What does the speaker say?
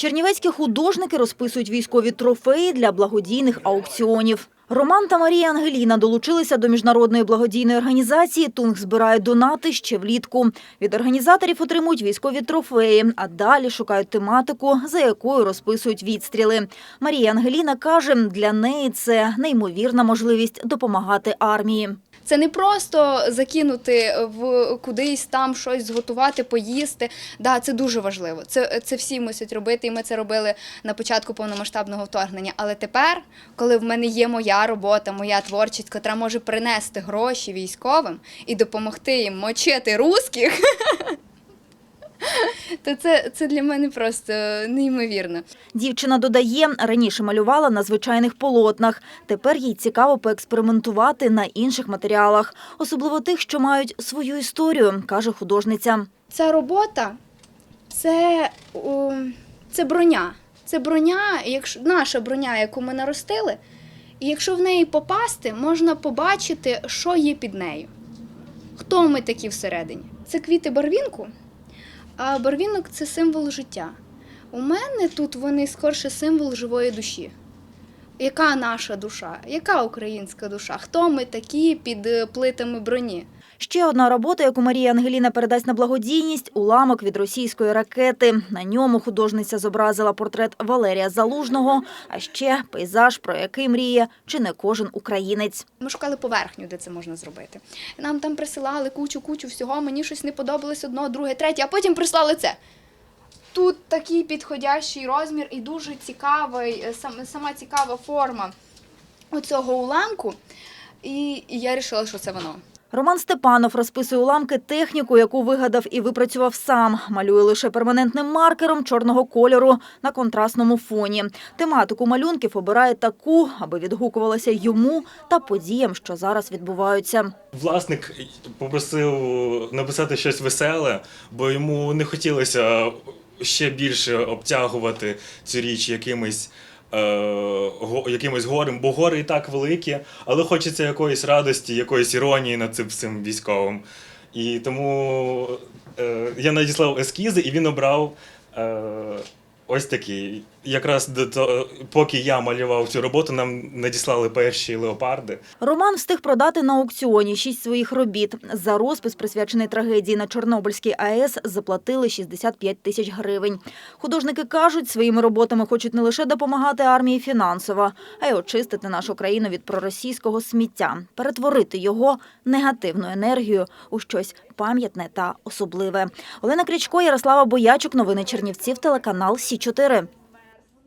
Чернівецькі художники розписують військові трофеї для благодійних аукціонів. Роман та Марія Ангеліна долучилися до міжнародної благодійної організації «Тунг збирає донати ще влітку. Від організаторів отримують військові трофеї, а далі шукають тематику, за якою розписують відстріли. Марія Ангеліна каже, для неї це неймовірна можливість допомагати армії. Це не просто закинути в кудись там щось зготувати, поїсти. Да, це дуже важливо. Це, це всі мусять робити, і ми це робили на початку повномасштабного вторгнення. Але тепер, коли в мене є моя робота, моя творчість, яка може принести гроші військовим і допомогти їм мочити русських, то це, це для мене просто неймовірно. Дівчина додає, раніше малювала на звичайних полотнах. Тепер їй цікаво поекспериментувати на інших матеріалах, особливо тих, що мають свою історію, каже художниця. Ця робота це, це броня. Це броня, якщо наша броня, яку ми наростили, і якщо в неї попасти, можна побачити, що є під нею. Хто ми такі всередині? Це квіти барвінку, а барвінок це символ життя. У мене тут вони скорше символ живої душі. Яка наша душа? Яка українська душа? Хто ми такі під е, плитами броні? Ще одна робота, яку Марія Ангеліна передасть на благодійність – уламок від російської ракети. На ньому художниця зобразила портрет Валерія Залужного, а ще пейзаж, про який мріє чи не кожен українець. Ми шукали поверхню, де це можна зробити. Нам там присилали кучу-кучу всього, мені щось не подобалось одно, друге, третє, а потім прислали це. Тут такий підходящий розмір і дуже цікавий, е, сама цікава форма оцього уламку. І я вирішила, що це воно. Роман Степанов розписує уламки техніку, яку вигадав і випрацював сам. Малює лише перманентним маркером чорного кольору на контрастному фоні. Тематику малюнків обирає таку, аби відгукувалася йому та подіям, що зараз відбуваються. Власник попросив написати щось веселе, бо йому не хотілося ще більше обтягувати цю річ якимось. Е, Якимось горем, бо гори і так великі, але хочеться якоїсь радості, якоїсь іронії над цим всім військовим. І тому е, я надіслав ескізи, і він обрав е, ось такий. Якраз до того, поки я малював цю роботу, нам надіслали перші леопарди. Роман встиг продати на аукціоні шість своїх робіт. За розпис, присвячений трагедії на Чорнобильській АЕС, заплатили 65 тисяч гривень. Художники кажуть, своїми роботами хочуть не лише допомагати армії фінансово, а й очистити нашу країну від проросійського сміття, перетворити його негативну енергію у щось пам'ятне та особливе. Олена Крячко, Ярослава Боячук. Новини Чернівців, телеканал Сі 4